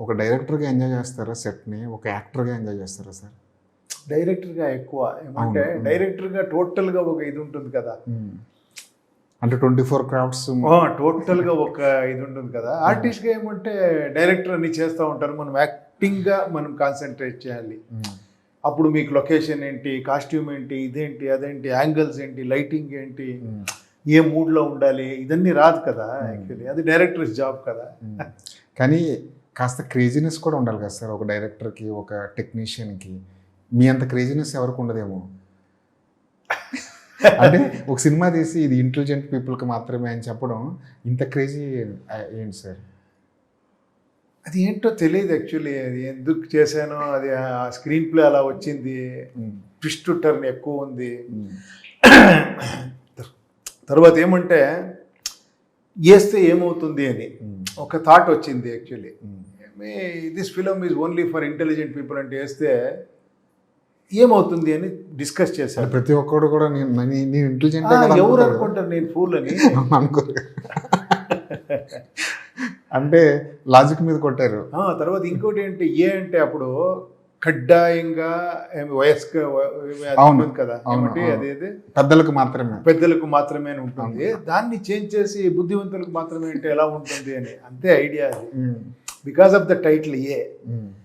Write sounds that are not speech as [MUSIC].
ఒక డైరెక్టర్గా ఎంజాయ్ చేస్తారా సెట్ని? ఒక యాక్టర్గా ఎంజాయ్ చేస్తారా సార్? డైరెక్టర్గా ఎక్కువ. ఏమంటే. డైరెక్టర్గా టోటల్గా ఒక ఇది ఉంటుంది కదా. అంటే ట్వంటీ ఫోర్ క్రాఫ్ట్స్ టోటల్గా ఒక ఇది ఉంటుంది కదా. [LAUGHS] ఆర్టిస్ట్గా ఏమంటే డైరెక్టర్ అన్ని చేస్తూ ఉంటారు. మనం యాక్టింగ్గా మనం కాన్సన్ట్రేట్ చేయాలి. అప్పుడు మీకు లొకేషన్ ఏంటి? కాస్ట్యూమ్ ఏంటి? ఇదేంటి? అదేంటి? యాంగిల్స్ ఏంటి? లైటింగ్ ఏంటి? ఏ మూడ్లో ఉండాలి? ఇదన్నీ రాదు కదా యాక్చువల్లీ. అది డైరెక్టర్స్ జాబ్ కదా. కానీ కాస్త క్రేజీనెస్ కూడా ఉండాలి కదా సార్ ఒక డైరెక్టర్కి ఒక టెక్నీషియన్కి మీ అంత క్రేజీనెస్ ఎవరికి ఉండదేమో? అంటే ఒక సినిమా తీసి ఇది ఇంటెలిజెంట్ పీపుల్కి మాత్రమే అని చెప్పడం ఇంత క్రేజీ ఏంటి సార్? అది ఏంటో తెలియదు యాక్చువల్లీ అది ఎందుకు చేశానో అది ఆ స్క్రీన్ ప్లే అలా వచ్చింది. ట్విస్ట్ టర్న్ ఎక్కువ ఉంది. తర్వాత ఏమంటే వేస్తే ఏమవుతుంది అని. ఒక థాట్ వచ్చింది actually this film is only for intelligent people అంటే వేస్తే ఏమవుతుంది అని డిస్కస్ చేశారు. ప్రతి ఒక్కడు కూడా నేను నేను- ఇంటెలిజెంట్ ఎవరు అనుకుంటారు నేను ఫూల్ అని? [LAUGHS] అనుకోరు. అంటే లాజిక్ మీద కొట్టారు. ఆ, తర్వాత ఇంకోటి ఏంటి ఏ అంటే అప్పుడు కడ్డాయంగా వయస్క అవును, కదా. అదేది? పెద్దలకు మాత్రమే. పెద్దలకు మాత్రమే ఉంటుంది. దాన్ని చేంజ్ చేసి బుద్ధివంతులకు మాత్రమే ఎలా ఉంటుంది అని? అంతే idea because of the title A.